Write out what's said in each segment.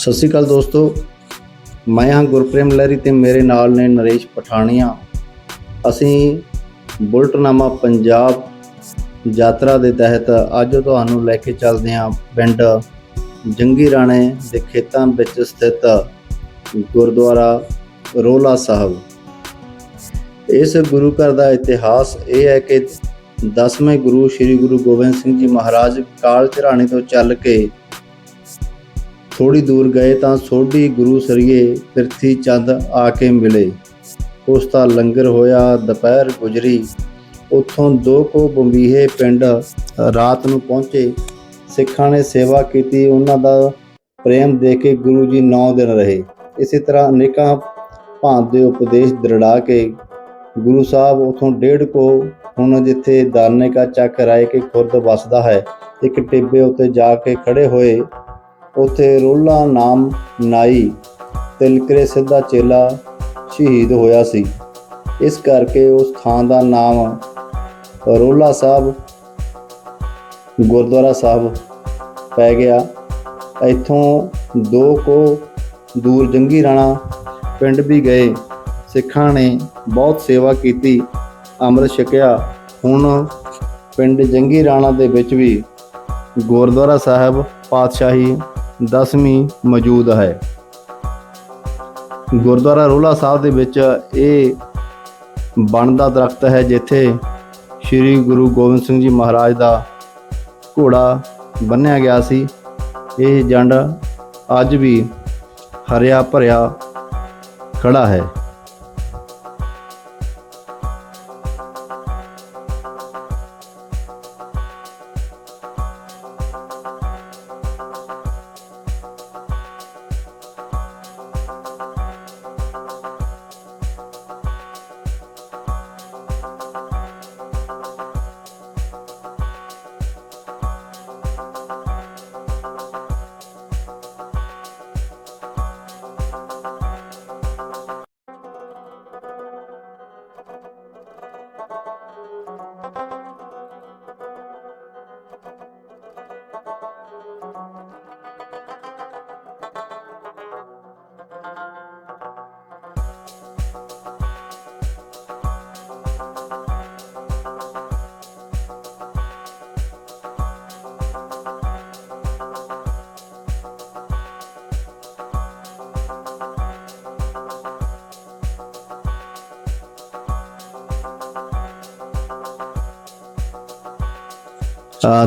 ਸਤਿ ਸ਼੍ਰੀ ਅਕਾਲ ਦੋਸਤੋ। ਮੈਂ ਹਾਂ ਗੁਰਪ੍ਰੇਮ ਲਹਿਰੀ ਤੇ ਮੇਰੇ ਨਾਲ ਨੇ ਨਰੇਸ਼ ਪਠਾਣੀਆ। ਅਸੀਂ ਬੁਲਟਨਾਮਾ ਪੰਜਾਬ ਯਾਤਰਾ ਦੇ ਤਹਿਤ ਅੱਜ ਤੁਹਾਨੂੰ ਲੈ ਕੇ ਚੱਲਦੇ ਹਾਂ ਪਿੰਡ ਜੰਗੀ ਰਾਣੇ ਦੇ ਖੇਤਾਂ ਵਿੱਚ ਸਥਿਤ ਗੁਰਦੁਆਰਾ ਰੋਲਾ ਸਾਹਿਬ। ਇਸ ਗੁਰੂ ਘਰ ਦਾ ਇਤਿਹਾਸ ਇਹ ਹੈ ਕਿ 10ਵੇਂ ਗੁਰੂ ਸ੍ਰੀ ਗੁਰੂ ਗੋਬਿੰਦ ਸਿੰਘ ਜੀ ਮਹਾਰਾਜ ਕਾਲ ਚਰਾਣੀ ਤੋਂ ਚੱਲ ਕੇ ਥੋੜੀ ਦੂਰ ਗਏ ਤਾਂ ਸੋਢੀ ਗੁਰੂ ਸਰੀਏ ਪਿਰਥੀ ਚੰਦ ਆ ਕੇ ਮਿਲੇ। ਉਸ ਦਾ ਲੰਗਰ ਹੋਇਆ ਦੁਪਹਿਰ ਗੁਜਰੀ। ਉੱਥੋਂ ਦੋ ਕੋ ਬੰਬੀਹੇ ਪਿੰਡ ਰਾਤ ਨੂੰ ਪਹੁੰਚੇ। ਸਿੱਖਾਂ ਨੇ ਸੇਵਾ ਕੀਤੀ, ਉਹਨਾਂ ਦਾ ਪ੍ਰੇਮ ਦੇ ਕੇ ਗੁਰੂ ਜੀ 9 ਦਿਨ ਰਹੇ। ਇਸੇ ਤਰ੍ਹਾਂ ਅਨੇਕਾਂ ਭਾਂਤ ਦੇ ਉਪਦੇਸ਼ ਦਰੜਾ ਕੇ ਗੁਰੂ ਸਾਹਿਬ ਉਥੋਂ ਡੇਢ ਕੋ ਹੁਣ ਜਿੱਥੇ ਦਾਨੇ ਕਾ ਚੱਕ ਰਾਏ ਕੇ ਖੁਰਦ ਵਸਦਾ ਹੈ, ਇੱਕ ਟਿੱਬੇ ਉੱਤੇ ਜਾ ਕੇ ਖੜੇ ਹੋਏ। ਉੱਥੇ ਰੋਲਾ ਨਾਮ ਨਾਈ ਤਿਲਕਰੇ ਸਿੱਧਾ ਚੇਲਾ ਸ਼ਹੀਦ ਹੋਇਆ ਸੀ। ਇਸ ਕਰਕੇ ਉਸ ਥਾਂ ਦਾ ਨਾਮ ਰੋਲਾ ਸਾਹਿਬ, ਗੁਰਦੁਆਰਾ ਸਾਹਿਬ ਪੈ ਗਿਆ। ਇੱਥੋਂ ਦੋ ਕੋ ਦੂਰ ਜੰਗੀ ਰਾਣਾ ਪਿੰਡ ਵੀ ਗਏ। ਸਿੱਖਾਂ ਨੇ ਬਹੁਤ ਸੇਵਾ ਕੀਤੀ। ਅੰਮ੍ਰਿਤ ਛਕਿਆ। ਹੁਣ ਪਿੰਡ ਜੰਗੀ ਰਾਣਾ ਦੇ ਵਿੱਚ ਵੀ ਗੁਰਦੁਆਰਾ ਸਾਹਿਬ, ਪਾਤਸ਼ਾਹੀ 10ਵੀਂ ਮੌਜੂਦ ਹੈ। ਗੁਰਦੁਆਰਾ ਰੋਲਾ ਸਾਹਿਬ ਦੇ ਵਿੱਚ ਇਹ ਬਣ ਦਾ ਦਰਖਤ ਹੈ ਜਿੱਥੇ ਸ੍ਰੀ ਗੁਰੂ ਗੋਬਿੰਦ ਸਿੰਘ ਜੀ ਮਹਾਰਾਜ ਦਾ ਘੋੜਾ ਬੰਨਿਆ ਗਿਆ ਸੀ। ਇਹ ਜੰਡ ਅੱਜ ਵੀ ਹਰਿਆ ਭਰਿਆ ਖੜਾ ਹੈ।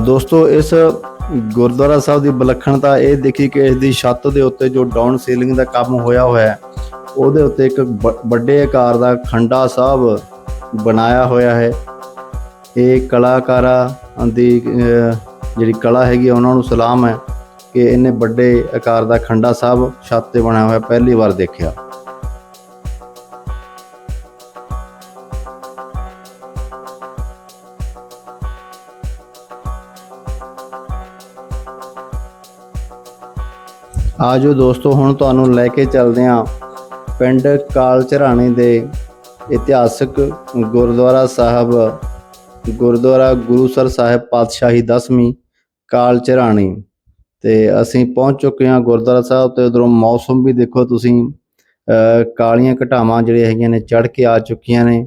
ਦੋਸਤੋ ਇਸ ਗੁਰਦੁਆਰਾ ਸਾਹਿਬ ਦੀ ਵਿਲੱਖਣਤਾ ਇਹ ਦੇਖੀ ਕਿ ਇਸ ਦੀ ਛੱਤ ਦੇ ਉੱਤੇ ਜੋ ਡਾਊਨ ਸੀਲਿੰਗ ਦਾ ਕੰਮ ਹੋਇਆ ਹੋਇਆ ਹੈ ਉਹਦੇ ਉੱਤੇ ਇੱਕ ਬ- ਵੱਡੇ ਆਕਾਰ ਦਾ ਖੰਡਾ ਸਾਹਿਬ ਬਣਾਇਆ ਹੋਇਆ ਹੈ। ਇਹ ਕਲਾਕਾਰਾਂ ਦੀ ਜਿਹੜੀ ਕਲਾ ਹੈਗੀ ਆ, ਉਹਨਾਂ ਨੂੰ ਸਲਾਮ ਹੈ ਕਿ ਇਹਨੇ ਵੱਡੇ ਆਕਾਰ ਦਾ ਖੰਡਾ ਸਾਹਿਬ ਛੱਤ ਤੇ ਬਣਾਇਆ ਹੋਇਆ ਪਹਿਲੀ ਵਾਰ ਦੇਖਿਆ। ਆਜੋ ਦੋਸਤੋ, ਹੁਣ ਤੁਹਾਨੂੰ ਲੈ ਕੇ ਚੱਲਦੇ ਹਾਂ ਪਿੰਡ ਕਾਲ ਝਰਾਣੇ ਦੇ ਇਤਿਹਾਸਕ ਗੁਰਦੁਆਰਾ ਸਾਹਿਬ, ਗੁਰਦੁਆਰਾ ਗੁਰੂਸਰ ਸਾਹਿਬ ਪਾਤਸ਼ਾਹੀ 10ਵੀਂ ਕਾਲ ਝਰਾਣੀ ਤੇ ਅਸੀਂ ਪਹੁੰਚ ਚੁੱਕੇ ਹਾਂ ਗੁਰਦੁਆਰਾ ਸਾਹਿਬ ਤੇ ਉਧਰੋਂ ਮੌਸਮ ਵੀ ਦੇਖੋ ਤੁਸੀਂ ਕਾਲੀਆਂ ਘਟਾਵਾਂ ਜਿਹੜੀਆਂ ਹੈਗੀਆਂ ਨੇ ਚੜ ਕੇ ਆ ਚੁੱਕੀਆਂ ਨੇ।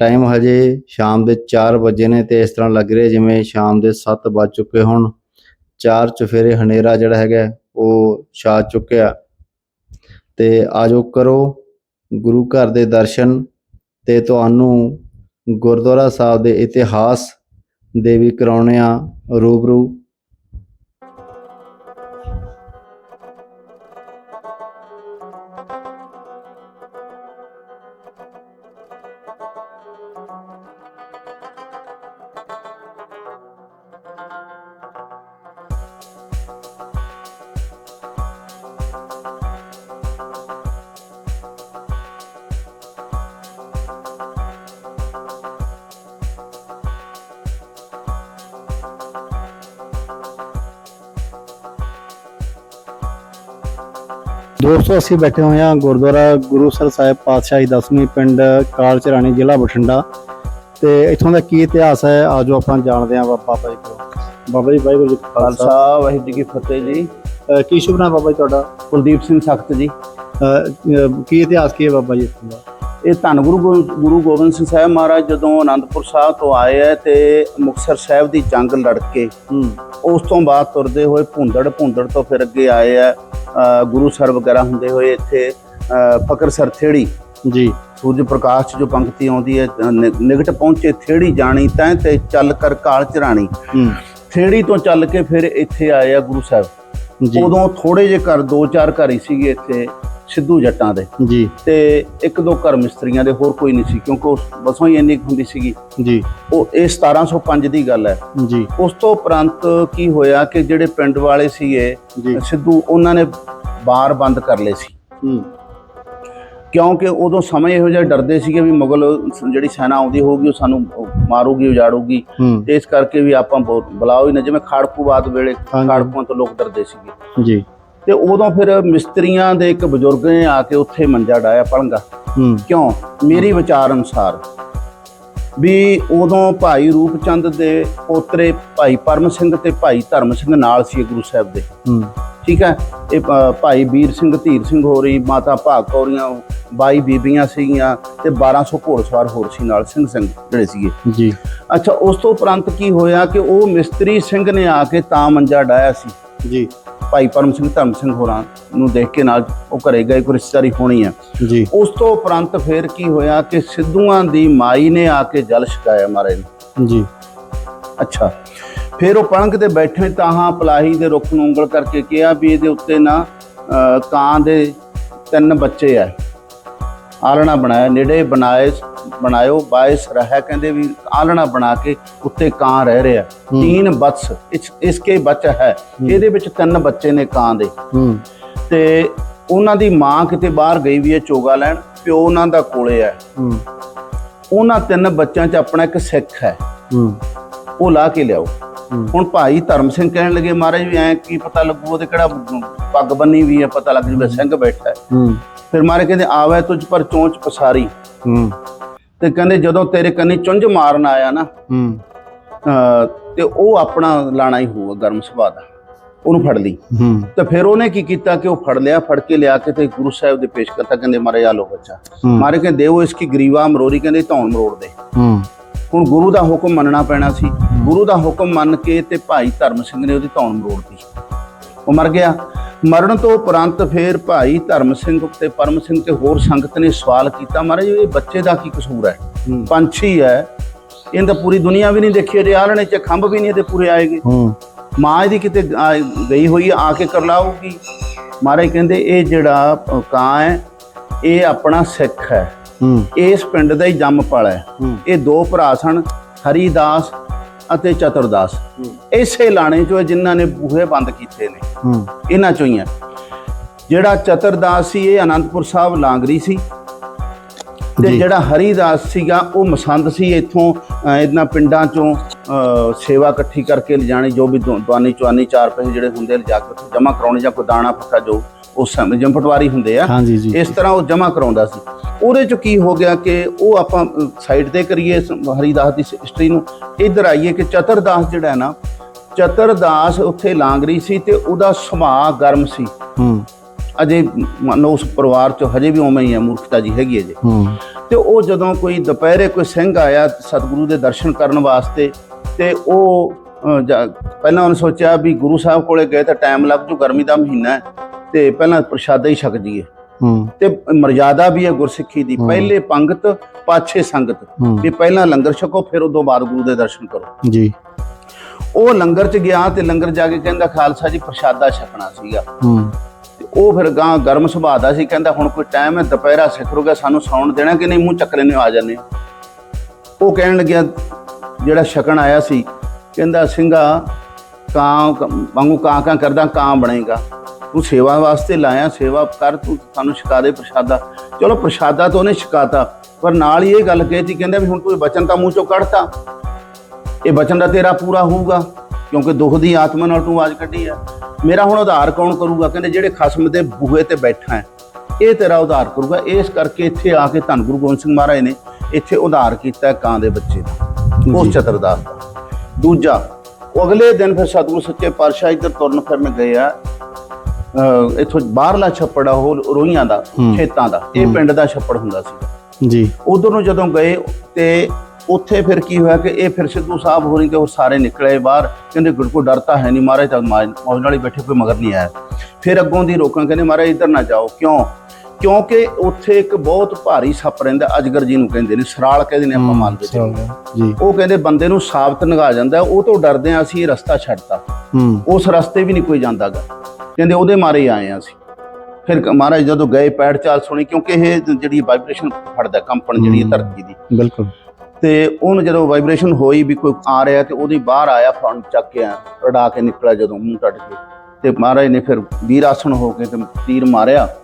ਟਾਈਮ ਹਜੇ ਸ਼ਾਮ ਦੇ 4 ਵਜੇ ਨੇ ਤੇ ਇਸ ਤਰ੍ਹਾਂ ਲੱਗ ਰਿਹਾ ਜਿਵੇਂ ਸ਼ਾਮ ਦੇ 7 ਵੱਜ ਚੁੱਕੇ ਹੋਣ। ਚਾਰ ਚੁਫੇਰੇ ਹਨੇਰਾ ਜਿਹੜਾ ਹੈਗਾ ਉਹ ਛਾ ਚੁੱਕਿਆ। ਤੇ ਆਜੋ ਕਰੋ ਗੁਰੂ ਘਰ ਦੇ ਦਰਸ਼ਨ ਤੇ ਤੁਹਾਨੂੰ ਗੁਰਦੁਆਰਾ ਸਾਹਿਬ ਦੇ ਇਤਿਹਾਸ ਦੇ ਵੀ ਕਰਾਉਣੇ ਆ ਰੂਬਰੂ। ਦੋਸਤੋ ਅਸੀਂ ਬੈਠੇ ਹੋਏ ਹਾਂ ਗੁਰਦੁਆਰਾ ਗੁਰੂਸਰ ਸਾਹਿਬ ਪਾਤਸ਼ਾਹੀ ਦਸਵੀਂ ਪਿੰਡ ਕਾਲ ਚਰਾਣੀ ਜ਼ਿਲ੍ਹਾ ਬਠਿੰਡਾ ਤੇ ਇੱਥੋਂ ਦਾ ਕੀ ਇਤਿਹਾਸ ਹੈ? ਆਜੋ ਆਪਾਂ ਜਾਣਦੇ ਹਾਂ ਬਾਬਾ ਜੀ ਕੋਲ। ਬਾਬਾ ਜੀ ਵਾਹਿਗੁਰੂ ਜੀ ਖਾਲਸਾ। ਵਾਹਿਗੁਰੂ ਜੀ ਕੀ ਫਤਿਹ ਜੀ। ਕੀ ਸ਼ੁਭ ਨਾਮ ਬਾਬਾ ਜੀ ਤੁਹਾਡਾ? ਕੁਲਦੀਪ ਸਿੰਘ ਸਖਤ ਜੀ। ਕੀ ਇਤਿਹਾਸ ਕੀ ਹੈ ਬਾਬਾ ਜੀ ਦਾ? ਇਹ ਧੰਨ ਗੁਰੂ ਗੁਰੂ ਗੋਬਿੰਦ ਸਿੰਘ ਸਾਹਿਬ ਮਹਾਰਾਜ ਜਦੋਂ ਅਨੰਦਪੁਰ ਸਾਹਿਬ ਤੋਂ ਆਏ ਹੈ ਤੇ ਮੁਕਤਸਰ ਸਾਹਿਬ ਦੀ ਜੰਗ ਲੜ ਕੇ ਉਸ ਤੋਂ ਬਾਅਦ ਤੁਰਦੇ ਹੋਏ ਭੁੰਦੜ ਭੁੰਦੜ ਤੋਂ ਫਿਰ ਅੱਗੇ ਆਏ ਅ, ਗੁਰੂ ਸਰ ਵਗੈਰਾ ਹੁੰਦੇ ਹੋਏ ਇੱਥੇ ਫਕਰ ਸਰ ਥੇੜੀ। ਜੀ। ਸੂਰਜ ਪ੍ਰਕਾਸ਼ 'ਚ ਜੋ ਪੰਕਤੀ ਆਉਂਦੀ ਹੈ ਅ, ਨਿ- ਨਿਕਟ ਪਹੁੰਚੇ ਥੇੜੀ ਜਾਣੀ ਤੈਂ ਤੇ ਚੱਲ ਕਰ ਕਾਲ ਚਰਾਣੀ। ਥੇੜੀ ਤੋਂ ਚੱਲ ਕੇ ਫਿਰ ਇੱਥੇ ਆਏ ਆ ਗੁਰੂ ਸਾਹਿਬ ਜੀ। ਉਦੋਂ ਥੋੜੇ ਜਿਹੇ ਘਰ ਦੋ ਚਾਰ ਘਰ ਹੀ ਸੀਗੇ ਇੱਥੇ। ਸਿੱਧੂ ਜੱਟਾਂ ਦੇ। ਜੀ। ਤੇ ਇੱਕ ਦੋ ਘਰ ਮਿਸਤਰੀਆਂ ਦੇ ਹੋਰ ਕੋਈ ਨਹੀਂ ਸੀ ਕਿਉਂਕਿ ਉਸ ਬਸੋਂ ਹੀ ਇੰਨੀ ਕੁ ਹੁੰਦੀ ਸੀਗੀ। ਜੀ। ਉਹ ਇਹ 1705 ਦੀ ਗੱਲ ਹੈ। ਜੀ। ਉਸ ਤੋਂ ਉਪਰੰਤ ਕੀ ਹੋਇਆ ਕਿ ਜਿਹੜੇ ਪਿੰਡ ਵਾਲੇ ਸੀਗੇ ਜੀ। ਸਿੱਧੂ ਉਹਨਾਂ ਨੇ ਬਾਰ ਬੰਦ ਕਰ ਲਏ ਸੀ। ਹੂੰ। ਕਿਉਂਕਿ ਉਦੋਂ ਸਮੇਂ ਇਹੋ ਜਿਹਾ ਡਰਦੇ ਸੀਗੇ ਵੀ ਮੁਗਲ ਜਿਹੜੀ ਸੈਨਾ ਆਉਂਦੀ ਹੋਊਗੀ ਉਹ ਸਾਨੂੰ ਮਾਰੂਗੀ ਉਜਾੜੂਗੀ। ਹੂੰ। ਤੇ ਇਸ ਕਰਕੇ ਵੀ ਆਪਾਂ ਬਹੁਤ ਬੁਲਾਓ ਹੀ ਨਾ ਜਿਵੇਂ ਖਾੜਕੂਵਾਦ ਵੇਲੇ ਹਾਂਜੀ। ਖਾੜਕੂਆਂ ਤੋਂ ਲੋਕ ਡਰਦੇ ਸੀਗੇ। ਜੀ। ਤੇ ਉਦੋਂ ਫਿਰ ਮਿਸਤਰੀਆਂ ਦੇ ਇੱਕ ਬਜ਼ੁਰਗ ਨੇ ਆ ਕੇ ਉੱਥੇ ਮੰਜਾ ਡਾਇਆ ਪਲੰਗਾ ਹੂੰ। ਕਿਉਂ? ਮੇਰੀ ਵਿਚਾਰ ਅਨੁਸਾਰ ਵੀ ਉਦੋਂ ਭਾਈ ਰੂਪਚੰਦ ਦੇ ਪੋਤਰੇ ਭਾਈ ਪਰਮ ਸਿੰਘ ਤੇ ਭਾਈ ਧਰਮ ਸਿੰਘ ਨਾਲ ਸੀ ਗੁਰੂ ਸਾਹਿਬ ਦੇ। ਹੂੰ। ਠੀਕ ਹੈ? ਇਹ ਭਾਈ ਵੀਰ ਸਿੰਘ ਧੀਰ ਸਿੰਘ ਹੋ ਰਹੀ ਮਾਤਾ ਭਾਗ ਕੌਰੀਆਂ ਬਾਈ ਬੀਬੀਆਂ ਸੀਗੀਆਂ ਤੇ 1200 ਘੋੜਸਵਾਰ ਹੋਰ ਸੀ ਨਾਲ ਸਿੰਘ ਸਿੰਘ ਜਿਹੜੇ ਸੀਗੇ। ਜੀ। ਅੱਛਾ ਉਸ ਤੋਂ ਉਪਰੰਤ ਕੀ ਹੋਇਆ ਕਿ ਉਹ ਮਿਸਤਰੀ ਸਿੰਘ ਨੇ ਆ ਕੇ ਤਾਂ ਮੰਜਾ ਡਾਇਆ ਸੀ। ਜੀ। ਭਾਈ ਪਰਮ ਸਿੰਘ ਧਰਮ ਸਿੰਘ ਹੋਰਾਂ ਨੂੰ ਦੇਖ ਕੇ ਨਾਲ ਉਹ ਘਰੇ ਗਏ ਕੋਈ ਰਿਸ਼ਤੇਦਾਰੀ ਹੋਣੀ ਹੈ ਜੀ। ਉਸ ਤੋਂ ਉਪਰੰਤ ਫਿਰ ਕੀ ਹੋਇਆ ਕਿ ਸਿੱਧੂਆਂ ਦੀ ਮਾਈ ਨੇ ਆ ਕੇ ਜਲ ਛਕਾਇਆ ਮਾਰੇ ਨੂੰ। ਜੀ। ਅੱਛਾ। ਫਿਰ ਉਹ ਪਲੰਘ ਤੇ ਬੈਠੇ ਤਾਂ ਹਾਂ ਪਲਾਹੀ ਦੇ ਰੁੱਖ ਨੂੰ ਉਂਗਲ ਕਰਕੇ ਕਿਹਾ ਵੀ ਇਹਦੇ ਉੱਤੇ ਨਾ ਕਾਂ ਦੇ ਤਿੰਨ ਬੱਚੇ ਆ। ਆਲਣਾ ਬਣਾਇਆ ਨੇੜੇ ਬਣਾਏ ਬਣਾਇਓ ਬਾਇਸ ਰਹਿ ਕਹਿੰਦੇ ਵੀ ਆਲਣਾ ਬਣਾ ਕੇ ਉੱਤੇ ਕਾਂ ਰਹਿ ਰਿਹਾ। ਤੀਨ ਇਸ ਇਸਕੇ ਬੱਚ ਹੈ। ਇਹਦੇ ਵਿੱਚ ਤਿੰਨ ਬੱਚੇ ਨੇ ਕਾਂ ਦੇ। ਤੇ ਉਹਨਾਂ ਦੀ ਮਾਂ ਕਿਤੇ ਬਾਹਰ ਗਈ ਵੀ ਹੈ ਚੋਗਾ ਲੈਣ ਪਿਓ ਉਹਨਾਂ ਦਾ ਕੋਲੇ ਹੈ। ਉਹਨਾਂ ਤਿੰਨ ਬੱਚਿਆਂ 'ਚ ਆਪਣਾ ਇੱਕ ਸਿੱਖ ਹੈ। ਉਹ ਲਾ ਕੇ ਲਿਆਓ। ਹੁਣ ਭਾਈ ਧਰਮ ਸਿੰਘ ਕਹਿਣ ਲੱਗੇ ਮਹਾਰਾਜ ਵੀ ਐ ਕੀ ਪਤਾ ਲੱਗੂ ਉਹਦੇ ਕਿਹੜਾ ਪੱਗ ਬੰਨੀ ਵੀ ਹੈ ਪਤਾ ਲੱਗ ਜੂਗਾ ਸਿੰਘ ਬੈਠਾ ਹੈ। ਫਿਰ ਮਹਾਰਾਜ ਕਹਿੰਦੇ ਆਵੇ ਤੁਝ ਪਰ ਚੋਂਚ ਪਸਾਰੀ। ਤੇ ਕਹਿੰਦੇ ਜਦੋਂ ਤੇਰੇ ਕੰਨੀ ਚੁੰਝ ਮਾਰਨ ਆਇਆ ਨਾ ਹੂੰ। ਤੇ ਉਹ ਆਪਣਾ ਲਾਣਾ ਹੀ ਹੋਊਗਾ ਗਰਮ ਸੁਭਾਅ ਦਾ। ਉਹਨੂੰ ਫੜ ਲਈ। ਤੇ ਫਿਰ ਉਹਨੇ ਕੀ ਕੀਤਾ ਕਿ ਉਹ ਫੜ ਲਿਆ ਫੜ ਕੇ ਲਿਆ ਕੇ ਤੇ ਗੁਰੂ ਸਾਹਿਬ ਦੇ ਪੇਸ਼ ਕਰਤਾ ਕਹਿੰਦੇ ਮਹਾਰਾਜ ਆ ਲੋ ਬੱਚਾ। ਮਾਰੇ ਕਹਿੰਦੇ ਦੇਵੋ ਇਸकी ਗਰੀਵਾ ਮਰੋਰੀ ਕਹਿੰਦੇ ਧੌਣ ਮਰੋੜ ਦੇ। ਹੁਣ ਗੁਰੂ ਦਾ ਹੁਕਮ ਮੰਨਣਾ ਪੈਣਾ ਸੀ। ਗੁਰੂ ਦਾ ਹੁਕਮ ਮੰਨ ਕੇ ਤੇ ਭਾਈ ਧਰਮ ਸਿੰਘ ਨੇ ਉਹਦੀ ਧੌਣ ਮਰੋੜਤੀ ਉਹ ਮਰ ਗਿਆ। ਮਰਨ ਤੋਂ ਉਪਰੰਤ ਫੇਰ ਭਾਈ ਧਰਮ ਸਿੰਘ ਤੇ ਪਰਮ ਸਿੰਘ ਤੇ ਹੋਰ ਸੰਗਤ ਨੇ ਸਵਾਲ ਕੀਤਾ ਮਹਾਰਾਜ ਇਹ ਬੱਚੇ ਦਾ ਕੀ ਕਸੂਰ ਹੈ? ਪੰਛੀ ਹੈ ਇਹਨੇ ਤਾਂ ਪੂਰੀ ਦੁਨੀਆ ਵੀ ਨਹੀਂ ਦੇਖੀ ਜੇ ਆਲਣੇ ਚ ਖੰਭ ਵੀ ਨਹੀਂ ਇਹਦੇ ਪੂਰੇ ਆਏਗੇ ਮਾਂ ਇਹਦੀ ਕਿਤੇ ਗਈ ਹੋਈ ਆ ਕੇ ਕਰ ਲਾਊਗੀ ਮਹਾਰਾਜ ਕਹਿੰਦੇ ਇਹ ਜਿਹੜਾ ਕਾਂ ਹੈ ਇਹ ਆਪਣਾ ਸਿੱਖ ਹੈ। ਇਸ ਪਿੰਡ ਦਾ ਹੀ ਜੰਮ ਪਲ ਹੂੰ। ਇਹ ਦੋ ਭਰਾ ਸਨ ਹਰੀਦਾਸ ਅਤੇ ਚਤੁਰਦਾਸ। ਇਸੇ ਲਾਣੇ ਚੋਂ ਜਿਨ੍ਹਾਂ ਨੇ ਬੂਹੇ ਬੰਦ ਕੀਤੇ ਨੇ ਇਹਨਾਂ ਚੋਂ ਹੀ ਹੈ ਜਿਹੜਾ ਚਤੁਰਦਾਸ ਸੀ ਇਹ ਅਨੰਦਪੁਰ ਸਾਹਿਬ ਲਾਂਗਰੀ ਸੀ। ਤੇ। ਜਿਹੜਾ ਹਰੀਦਾਸ ਸੀਗਾ ਉਹ ਮਸੰਦ ਸੀ। ਇੱਥੋਂ ਇਹਨਾਂ ਪਿੰਡਾਂ ਚੋਂ ਸੇਵਾ ਇਕੱਠੀ ਕਰਕੇ ਲਿਜਾਣੀ ਜੋ ਵੀ ਦੁ- ਦੁਆਨੀ ਚੁਆਨੀ ਚਾਰ ਪੈਸੇ ਜਿਹੜੇ ਹੁੰਦੇ ਲਿਜਾ ਕੇ ਜਮ੍ਹਾਂ ਕਰਾਉਣੇ ਜਾਂ ਕੋਈ ਦਾਣਾ ਪੱਕਾ ਜੋ ਉਸ ਸਮੇਂ ਜੰਮ ਪਟਵਾਰੀ ਹੁੰਦੇ ਆ। ਹਾਂਜੀ ਜੀ ਇਸ ਤਰ੍ਹਾਂ ਉਹ ਜਮ੍ਹਾਂ ਕਰਾਉਂਦਾ ਸੀ। ਉਹਦੇ ਚ ਕੀ ਹੋ ਗਿਆ ਕਿ ਉਹ ਆਪਾਂ ਸਾਈਡ ਤੇ ਕਰੀਏ ਹਰੀਦਾਸ ਦੀ ਹਿਸਟਰੀ ਨੂੰ ਇੱਧਰ ਆਈਏ ਕਿ ਚਤਰਦਾਸ ਜਿਹੜਾ ਹੈ ਨਾ ਚਤਰਦਾਸ ਉੱਥੇ ਲਾਂਗਰੀ ਸੀ ਤੇ ਉਹਦਾ ਸੁਭਾਅ ਗਰਮ ਸੀ। ਹੂੰ। ਅਜੇ ਮੰਨ ਉਸ ਪਰਿਵਾਰ ਚ ਹਜੇ ਵੀ ਉਵੇਂ ਹੀ ਹੈ ਮੂਰਖਤਾ ਜੀ ਹੈਗੀ ਹੈ। ਜੇ ਤੇ ਉਹ ਜਦੋਂ ਕੋਈ ਦੁਪਹਿਰੇ ਕੋਈ ਸਿੰਘ ਆਇਆ ਸਤਿਗੁਰੂ ਦੇ ਦਰਸ਼ਨ ਕਰਨ ਵਾਸਤੇ ਤੇ ਉਹ ਪਹਿਲਾਂ ਉਹਨੇ ਸੋਚਿਆ ਵੀ ਗੁਰੂ ਸਾਹਿਬ ਕੋਲੇ ਗਏ ਤਾਂ ਟਾਈਮ ਲੱਗ ਜੂ ਗਰਮੀ ਦਾ ਮਹੀਨਾ ਹੈ। ਤੇ ਪਹਿਲਾਂ ਪ੍ਰਸ਼ਾਦਾ ਹੀ ਛਕ ਜੀਏ ਹੂੰ। ਤੇ ਮਰਜ਼ਾਦਾ ਵੀ ਹੈ ਗੁਰਸਿੱਖੀ ਦੀ। ਪਹਿਲੇ ਪੰਗਤ ਪਾਛੇ ਸੰਗਤ। ਵੀ ਪਹਿਲਾਂ ਲੰਗਰ ਛਕੋ ਫਿਰ ਉਦੋਂ ਬਾਅਦ ਗੁਰੂ ਦੇ ਦਰਸ਼ਨ ਕਰੋ। ਜੀ। ਉਹ ਲੰਗਰ ਚ ਗਿਆ ਤੇ ਲੰਗਰ ਜਾ ਕੇ ਕਹਿੰਦਾ ਖਾਲਸਾ ਜੀ ਪ੍ਰਸ਼ਾਦਾ ਛਕਣਾ ਸੀਗਾ। ਹੂੰ। ਤੇ ਉਹ ਫਿਰ ਗਾਂ ਗਰਮ ਸੁਭਾਅ ਦਾ ਸੀ ਕਹਿੰਦਾ ਹੁਣ ਕੋਈ ਟਾਈਮ ਹੈ ਦੁਪਹਿਰਾ ਸਿਖਰੋਗਾ ਸਾਨੂੰ ਸੌਣ ਦੇਣਾ ਕਿ ਨਹੀਂ? ਮੂੰਹ ਚੱਕ ਲੈਣੇ ਆ ਜਾਂਦੇ। ਉਹ ਕਹਿਣ ਲੱਗਿਆ ਜਿਹੜਾ ਛਕਣ ਆਇਆ ਸੀ ਕਹਿੰਦਾ ਸਿੰਘਾ ਕ- ਵਾਂਗੂ ਕਾਂ ਕਾਂ ਕਰਦਾ ਕਾਂ ਬਣੇਗਾ। ਤੂੰ ਸੇਵਾ ਵਾਸਤੇ ਲਾਇਆ ਸੇਵਾ ਕਰ ਤੂੰ ਸਾਨੂੰ ਛਕਾ ਦੇ ਪ੍ਰਸ਼ਾਦਾ। ਚਲੋ ਪ੍ਰਸ਼ਾਦਾ ਤਾਂ ਉਹਨੇ ਛਕਾਤਾ ਪਰ ਨਾਲ ਹੀ ਇਹ ਗੱਲ ਕਹਿਤੀ ਕਹਿੰਦਾ ਵੀ ਹੁਣ ਤੂੰ ਬਚਨ ਤਾਂ ਮੂੰਹ ਚੋਂ ਕੱਢਤਾ। ਇਹ ਬਚਨ ਦਾ ਤੇਰਾ ਪੂਰਾ ਹੋਊਗਾ ਕਿਉਂਕਿ ਦੁੱਖ ਦੀ ਆਤਮਾ ਨਾਲ ਤੂੰ ਆਵਾਜ਼ ਕੱਢੀ ਆ। ਮੇਰਾ ਹੁਣ ਉਧਾਰ ਕੌਣ ਕਰੂਗਾ? ਕਹਿੰਦੇ ਜਿਹੜੇ ਖਸਮ ਦੇ ਬੂਹੇ ਤੇ ਬੈਠਾ ਹੈ ਇਹ ਤੇਰਾ ਉਧਾਰ ਕਰੂਗਾ। ਇਸ ਕਰਕੇ ਇੱਥੇ ਆ ਕੇ ਧੰਨ ਗੁਰੂ ਗੋਬਿੰਦ ਸਿੰਘ ਮਹਾਰਾਜ ਨੇ ਇੱਥੇ ਉਧਾਰ ਕੀਤਾ ਕਾਂ ਦੇ ਬੱਚੇ ਦਾ ਉਸ ਚਤਰਦਾਸ ਦਾ। ਦੂਜਾ ਉਹ ਅਗਲੇ ਦਿਨ ਫਿਰ ਸਤਿਗੁਰੂ ਸੱਚੇ ਪਾਤਸ਼ਾਹ ਇੱਧਰ ਤੁਰਨ ਫਿਰਨ ਗਏ ਆ। ਅਹ, ਇੱਥੋਂ ਬਾਹਰਲਾ ਛੱਪੜ ਆ ਉਹ ਰੋਹੀਆਂ ਦਾ। ਖੇਤਾਂ ਦਾ। ਇਹ ਪਿੰਡ ਦਾ ਛੱਪੜ ਹੁੰਦਾ ਸੀ। ਜੀ। ਉਧਰ ਨੂੰ ਜਦੋਂ ਗਏ ਤੇ ਉੱਥੇ ਫਿਰ ਕੀ ਹੋਇਆ ਕਿ ਇਹ ਫਿਰ ਸਿੱਧੂ ਸਾਹਿਬ ਹੋਰੀ ਤੇ ਉਹ ਸਾਰੇ ਨਿਕਲੇ ਬਾਹਰ। ਕਹਿੰਦੇ ਗੁਰ ਕੋ ਡਰਤਾ ਹੈ ਨਹੀਂ ਮਹਾਰਾਜ ਤਾਂ ਮੌਜ ਨਾਲ ਹੀ ਬੈਠੇ ਕੋਈ ਮਗਰ ਨਹੀਂ ਆਇਆ। ਫਿਰ ਅੱਗੋਂ ਦੀ ਰੋਕਾਂ ਕਹਿੰਦੇ ਮਹਾਰਾਜ ਇੱਧਰ ਨਾ ਜਾਓ। ਕਿਉਂ? ਕਿਉਂਕਿ ਉੱਥੇ ਇੱਕ ਬਹੁਤ ਭਾਰੀ ਸੱਪ ਰਹਿੰਦਾ ਅਜਗਰ ਜੀ ਨੂੰ ਕਹਿੰਦੇ ਨੇ ਸਰਾਲ ਕਹਿੰਦੇ ਨੇ ਆਪਾਂ ਮੰਨਦੇ ਜੀ। ਉਹ ਕਹਿੰਦੇ ਬੰਦੇ ਨੂੰ ਸਾਬਤ ਨਗਾ ਜਾਂਦਾ ਉਹ ਤੋਂ ਡਰਦੇ ਆ ਅਸੀਂ ਇਹ ਰਸਤਾ ਛੱਡਤਾ। ਉਸ ਰਸਤੇ ਵੀ ਨਹੀਂ ਕੋਈ ਜਾਂਦਾਗਾ ਕਹਿੰਦੇ ਉਹਦੇ ਮਾਰੇ ਆਏ ਆ ਅਸੀਂ। ਫਿਰ ਮਹਾਰਾਜ ਜਦੋਂ ਗਏ ਪੈੜ ਚਾਲ ਸੁਣੀ ਕਿਉਂਕਿ ਇਹ ਜਿਹੜੀ ਵਾਈਬ੍ਰੇਸ਼ਨ ਫੜਦਾ ਕੰਪਨ ਜਿਹੜੀ ਹੈ। ਧਰਤੀ ਦੀ। ਬਿਲਕੁਲ। ਤੇ ਉਹਨੂੰ ਜਦੋਂ ਵਾਈਬ੍ਰੇਸ਼ਨ ਹੋਈ ਵੀ ਕੋਈ ਆ ਰਿਹਾ ਤੇ ਉਹਦੀ ਬਾਹਰ ਆਇਆ ਫਣ ਚੱਕ ਕੇ ਰੜਾ ਕੇ ਨਿਕਲਿਆ ਜਦੋਂ ਮੂੰਹ ਟੱਟ ਕੇ। ਤੇ ਮਹਾਰਾਜ ਨੇ ਫਿਰ ਵੀਰ ਆਸਣ ਹੋ ਕੇ ਤੇ ਤੀਰ ਮਾਰਿਆ।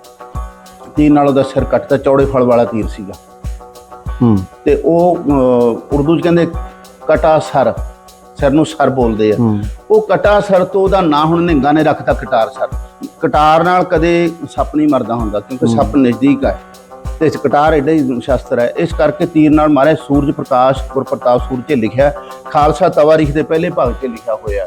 ਤੀਰ ਨਾਲ ਉਹਦਾ ਸਿਰ ਕੱਟਦਾ ਚੌੜੇ ਫਲ ਵਾਲਾ ਤੀਰ ਸੀਗਾ। ਹੂੰ। ਤੇ ਉਹ ਉਰਦੂ ਚ ਕਹਿੰਦੇ ਕਟਾ ਸਰ। ਸਿਰ ਨੂੰ ਸਰ ਬੋਲਦੇ ਆ। ਉਹ ਕਟਾ ਸਰ ਤੋਂ ਉਹਦਾ ਨਾਂ ਹੁਣ ਨਿੰਗਾ ਨੇ ਰੱਖਤਾ ਕਟਾਰ ਸਰ। ਕਟਾਰ ਨਾਲ ਕਦੇ ਸੱਪ ਨਹੀਂ ਮਰਦਾ ਹੁੰਦਾ ਕਿਉਂਕਿ ਸੱਪ ਨਜ਼ਦੀਕ ਹੈ ਤੇ ਇਸ ਕਟਾਰ ਐਡਾ ਹੀ ਸ਼ਸਤਰ ਹੈ ਇਸ ਕਰਕੇ ਤੀਰ ਨਾਲ ਮਾਰੇ ਸੂਰਜ ਪ੍ਰਕਾਸ਼ ਗੁਰਪ੍ਰਤਾਪ ਸੂਰਜ 'ਚ ਲਿਖਿਆ। ਖਾਲਸਾ ਤਵਾਰੀਖ ਦੇ ਪਹਿਲੇ ਭਾਗ 'ਚ ਲਿਖਿਆ ਹੋਇਆ।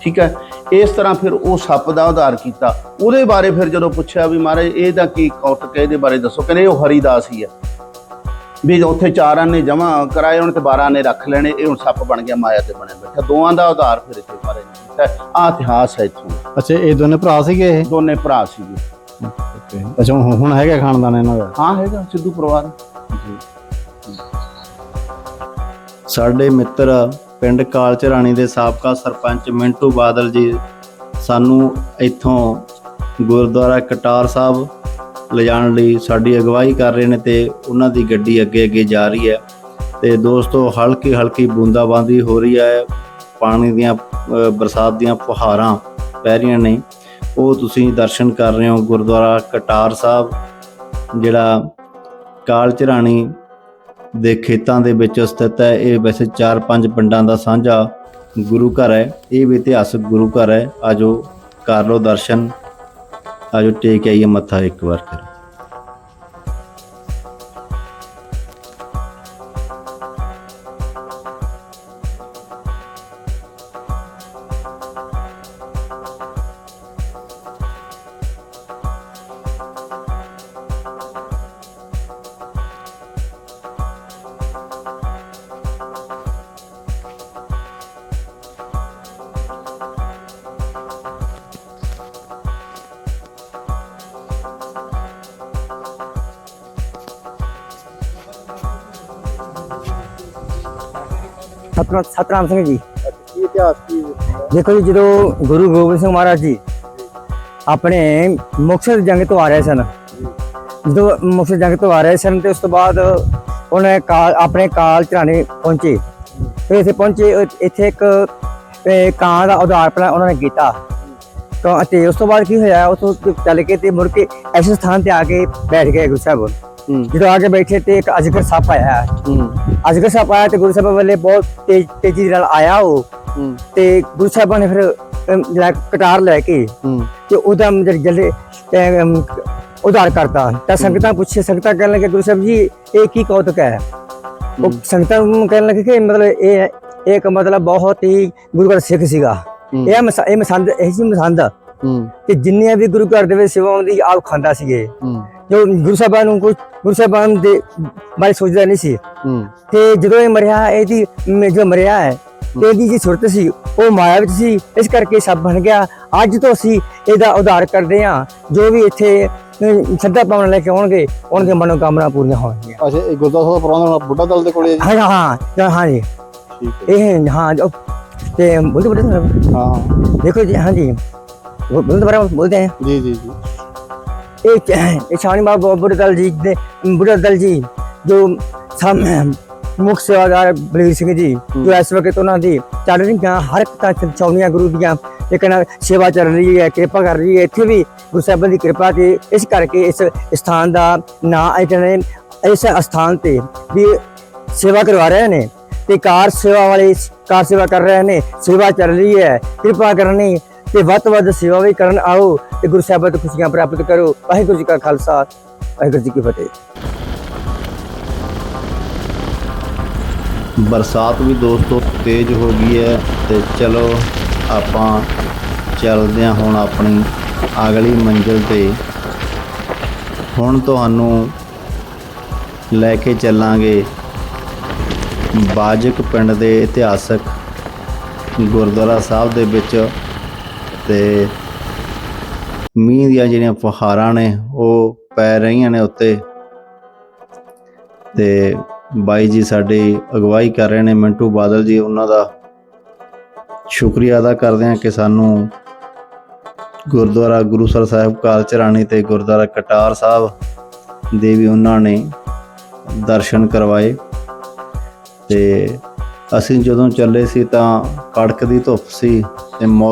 ਠੀਕ ਹੈ ਇਸ ਤਰ੍ਹਾਂ ਫਿਰ ਉਹ ਸੱਪ ਦਾ ਉਧਾਰ ਕੀਤਾ। ਉਹਦੇ ਬਾਰੇ ਫਿਰ ਜਦੋਂ ਪੁੱਛਿਆ ਵੀ ਮਹਾਰਾਜ ਇਹਦਾ ਕੀ ਕੌਤਕ ਹੈ? ਇਹਦੇ ਬਾਰੇ ਦੱਸੋ। ਕਹਿੰਦੇ ਇਹ ਹਰੀਦਾਸ ਹੀ ਹੈ ਵੀ ਉੱਥੇ ਚਾਰਾਂ ਨੇ ਜਮਾ ਕਰਾਏ ਉਹਨੇ ਤੇ 12 ਨੇ ਰੱਖ ਲੈਣੇ ਇਹ ਹੁਣ ਸੱਪ ਬਣ ਗਿਆ ਮਾਇਆ ਤੇ ਬਣਿਆ ਬੈਠਾ। ਦੋਵਾਂ ਦਾ ਉਧਾਰ ਫਿਰ ਇੱਥੇ ਕੀਤਾ। ਆ ਇਤਿਹਾਸ ਹੈ ਇੱਥੋਂ। ਅੱਛਾ ਇਹ ਦੋਨੇ ਭਰਾ ਸੀਗੇ ਇਹ? ਦੋਨੇ ਭਰਾ ਸੀਗੇ। ਅੱਛਾ ਹੁਣ ਹੁਣ ਹੈਗਾ ਖਾਨਦਾਨ ਇਹਨਾਂ ਦਾ? ਹਾਂ ਹੈਗਾ ਸਿੱਧੂ ਪਰਿਵਾਰ। ਸਾਡੇ ਮਿੱਤਰ ਪਿੰਡ ਕਾਲਚਰਾਣੀ ਦੇ ਸਾਬਕਾ ਸਰਪੰਚ ਮਿੰਟੂ ਬਾਦਲ ਜੀ ਸਾਨੂੰ ਇੱਥੋਂ ਗੁਰਦੁਆਰਾ ਕਟਾਰ ਸਾਹਿਬ ਲਿਜਾਣ ਲਈ ਸਾਡੀ ਅਗਵਾਈ ਕਰ ਰਹੇ ਨੇ ਤੇ ਉਹਨਾਂ ਦੀ ਗੱਡੀ ਅੱਗੇ ਅੱਗੇ ਜਾ ਰਹੀ ਹੈ। ਤੇ ਦੋਸਤੋ, ਹਲਕੀ ਹਲਕੀ ਬੂੰਦਾਬਾਂਦੀ ਹੋ ਰਹੀ ਹੈ। ਪਾਣੀ ਦੀਆਂ ਬਰਸਾਤ ਦੀਆਂ ਫੁਹਾਰਾਂ ਪੈ ਰਹੀਆਂ ਨੇ। ਉਹ ਤੁਸੀਂ ਦਰਸ਼ਨ ਕਰ ਰਹੇ ਹੋ ਗੁਰਦੁਆਰਾ ਕਟਾਰ ਸਾਹਿਬ, ਜਿਹੜਾ ਕਾਲਚਰਾਣੀ ਦੇ ਖੇਤਾਂ ਦੇ ਵਿੱਚ ਸਥਿਤ ਹੈ। ਇਹ ਵੈਸੇ 4-5 ਪਿੰਡਾਂ ਦਾ ਸਾਂਝਾ ਗੁਰੂ ਘਰ ਹੈ। ਇਹ ਵੀ ਇਤਿਹਾਸਕ ਗੁਰੂ ਘਰ ਹੈ। ਆਜੋ ਕਰ ਲਓ ਦਰਸ਼ਨ। ਆਜੋ ਟੇਕ ਆਈਏ ਮੱਥਾ ਇੱਕ ਵਾਰ ਫਿਰ। ਸਤਨਾਮ ਸਤਨਾਮ ਸਿੰਘ ਜੀ। ਕੀ ਇਤਿਹਾਸ ਕੀ ਦੇਖੋ ਜੀ ਜਦੋਂ ਗੁਰੂ ਗੋਬਿੰਦ ਸਿੰਘ ਮਹਾਰਾਜ ਜੀ ਆਪਣੇ ਮੁਕਤਸਰ ਜੰਗ ਤੋਂ ਆ ਰਹੇ ਸਨ ਜਦੋਂ ਮੁਕਤਸਰ ਜੰਗ ਤੋਂ ਆ ਰਹੇ ਸਨ ਤੇ ਉਸ ਤੋਂ ਬਾਅਦ ਉਹਨੇ ਕਾਲ ਆਪਣੇ ਕਾਲ ਚਰਾਣੇ ਪਹੁੰਚੇ। ਤੇ ਇੱਥੇ ਪਹੁੰਚੇ ਇੱਥੇ ਇੱਕ ਕਾਂ ਦਾ ਉਧਾਰ ਪਹਿਲਾਂ ਉਹਨਾਂ ਨੇ ਕੀਤਾ। ਤਾਂ ਅਤੇ ਉਸ ਤੋਂ ਬਾਅਦ ਕੀ ਹੋਇਆ ਉਸ ਤੋਂ ਚੱਲ ਕੇ ਤੇ ਮੁੜ ਕੇ ਐਸੇ ਸਥਾਨ ਤੇ ਆ ਕੇ ਬੈਠ ਗਏ ਗੁਰੂ ਸਾਹਿਬ। ਜਦੋਂ ਆ ਕੇ ਬੈਠੇ ਤੇ ਇੱਕ ਅਜਗਰ ਸੱਪ ਆਇਆ। ਹੂੰ। ਅਜਗਰ ਸੱਪ ਆਇਆ ਤੇ ਗੁਰੂ ਸਾਹਿਬ ਵੱਲੇ ਬਹੁਤ ਤੇਜ਼ ਤੇਜ਼ੀ ਨਾਲ ਆਇਆ ਉਹ। ਤੇ ਗੁਰੂ ਸਾਹਿਬਾਂ ਨੇ ਫਿਰ ਜਿਹੜਾ ਕਟਾਰ ਲੈ ਕੇ ਤੇ ਉਹਦਾ ਜਲ ਜਲੇ ਉਧਾਰ ਕਰਤਾ। ਤਾਂ ਸੰਗਤਾਂ ਪੁੱਛੇ ਸੰਗਤਾਂ ਕਹਿਣ ਲੱਗੇ ਗੁਰੂ ਸਾਹਿਬ ਜੀ ਇਹ ਕੀ ਕੌਤਕ ਹੈ? ਉਹ ਸੰਗਤਾਂ ਨੂੰ ਕਹਿਣ ਲੱਗੇ ਕਿ ਮਤਲਬ ਇਹ ਇੱਕ ਮਤਲਬ ਬਹੁਤ ਹੀ ਗੁਰੂ ਘਰ ਸਿੱਖ ਸੀਗਾ। ਇਹ ਇਹ ਮਸੰਦ ਇਹ ਸੀ ਮਸੰਦ। ਕਿ ਜਿੰਨੀਆਂ ਵੀ ਗੁਰੂ ਘਰ ਦੇ ਵਿੱਚ ਸੇਵਾਵਾਂ ਦੀ ਆਪ ਖਾਂਦਾ ਸੀਗੇ। ਜੋ ਗੁਰੂ ਸਾਹਿਬਾਂ ਨੂੰ ਕੋਈ ਗੁਰੂ ਸਾਹਿਬਾਂ ਦੇ ਬਾਰੇ ਸੋਚਦਾ ਨਹੀਂ ਸੀ। ਤੇ ਜਦੋਂ ਇਹ ਮਰਿਆ ਇਹਦੀ ਜੋ ਮਰਿਆ ਹੈ ਤੇ ਇਹਦੀ ਜੀ ਸੁਰਤ ਸੀ ਉਹ ਮਾਇਆ ਵਿੱਚ ਸੀ ਇਸ ਕਰਕੇ ਸਭ ਬਣ ਗਿਆ। ਅੱਜ ਤੋਂ ਅਸੀਂ ਇਹਦਾ ਉਧਾਰ ਕਰਦੇ ਹਾਂ। ਜੋ ਵੀ ਇੱਥੇ ਸ਼ਰਧਾ ਪਾਉਣ ਲੈ ਕੇ ਆਉਣਗੇ ਉਹਨਾਂ ਦੀਆਂ ਮਨੋਕਾਮਨਾ ਪੂਰੀਆਂ ਹੋਣਗੀਆਂ। ਅੱਛਾ ਇਹ ਗੁਰਦਾਸ ਸਾਹਿਬ ਪੁਰਾਣਾ ਬੁੱਢਾ ਦਲ ਦੇ ਕੋਲੇ ਹਾਂ ਹਾਂ ਹਾਂ ਜੀ। ਇਹ ਹਾਂ ਤੇ ਬੋਲਦੇ ਬੋਲਦੇ ਹਾਂ। ਦੇਖੋ ਜੀ ਹਾਂ ਜੀ। ਬੋਲਦੇ ਬੋਲਦੇ ਜੀ ਜੀ ਜੀ। एक एक शानी बाबा बुढ़दल जी ने बुढ़दल जी जो ਸਮ ਮੁੱਖ ਸੇਵਾਦਾਰ ਬਲਵੀਰ ਸਿੰਘ ਜੀ ਜੋ ਇਸ ਵਕਤ ਉਹਨਾਂ ਦੀ ਚੱਲ ਰਹੀਆਂ ਹਰ ਇੱਕ ਤਾਂ ਚੌਨੀਆਂ ਗੁਰੂ ਦੀਆਂ ਲੇਕਿਨ ਸੇਵਾ ਚੱਲ ਰਹੀ ਹੈ ਕਿਰਪਾ ਕਰ ਰਹੀ ਹੈ ਇੱਥੇ ਵੀ ਗੁਰੂ ਸਾਹਿਬਾਂ ਦੀ ਕਿਰਪਾ ਤੇ ਇਸ ਕਰਕੇ ਇਸ ਸਥਾਨ ਦਾ ਨਾਂ ਇਹਨਾਂ ਨੇ ਇਸ ਸਥਾਨ ਤੇ ਵੀ ਸੇਵਾ ਕਰਵਾ ਰਹੇ ਨੇ ਤੇ ਕਾਰ ਸੇਵਾ ਵਾਲੇ ਕਾਰ ਸੇਵਾ ਕਰ ਰਹੇ ਨੇ ਸੇਵਾ ਚੱਲ ਰਹੀ ਹੈ ਕਿਰਪਾ ਕਰਨੀ ਤੇ ਵੱਧ ਤੋਂ ਵੱਧ ਸੇਵਾ ਵੀ ਕਰਨ ਆਓ ਤੇ ਗੁਰੂ ਸਾਹਿਬਾਂ ਤੋਂ ਖੁਸ਼ੀਆਂ ਪ੍ਰਾਪਤ ਕਰੋ। ਵਾਹਿਗੁਰੂ ਜੀ ਕਾ ਖਾਲਸਾ, ਵਾਹਿਗੁਰੂ ਜੀ ਕੀ ਫਤਿਹ। ਬਰਸਾਤ ਵੀ ਦੋਸਤੋ ਤੇਜ਼ ਹੋ ਗਈ ਹੈ ਤੇ ਚਲੋ ਆਪਾਂ ਚੱਲਦੇ ਹਾਂ ਹੁਣ ਆਪਣੀ ਅਗਲੀ ਮੰਜ਼ਿਲ ਤੇ। ਹੁਣ ਤੁਹਾਨੂੰ ਲੈ ਕੇ ਚੱਲਾਂਗੇ ਬਾਜਕ ਪਿੰਡ ਦੇ ਇਤਿਹਾਸਕ ਗੁਰਦੁਆਰਾ ਸਾਹਿਬ ਦੇ ਵਿੱਚ ਤੇ ਮੀਂਹ ਦੀਆਂ ਜਿਹੜੀਆਂ ਫੁਹਾਰਾਂ ਨੇ, ਉਹ ਪੈ ਰਹੀਆਂ ਨੇ ਉੱਤੇ। ਤੇ ਬਾਈ ਜੀ ਸਾਡੀ ਅਗਵਾਈ ਕਰ ਰਹੇ ਨੇ, ਮਿੰਟੂ ਬਾਦਲ ਜੀ, ਉਹਨਾਂ ਦਾ ਸ਼ੁਕਰੀਆ ਅਦਾ ਕਰਦੇ ਹਾਂ ਕਿ ਸਾਨੂੰ ਗੁਰਦੁਆਰਾ ਗੁਰੂਸਰ ਸਾਹਿਬ ਕਾਲਚਰਾਣੀ ਤੇ ਗੁਰਦੁਆਰਾ ਕਟਾਰ ਸਾਹਿਬ ਦੇ ਵੀ ਉਹਨਾਂ ਨੇ ਦਰਸ਼ਨ ਕਰਵਾਏ। ਤੇ ਅਸੀਂ ਜਦੋਂ ਚੱਲੇ ਸੀ ਤਾਂ ਕੜਕ ਦੀ ਧੁੱਪ ਸੀ ਤੇ ਮੌਸਮ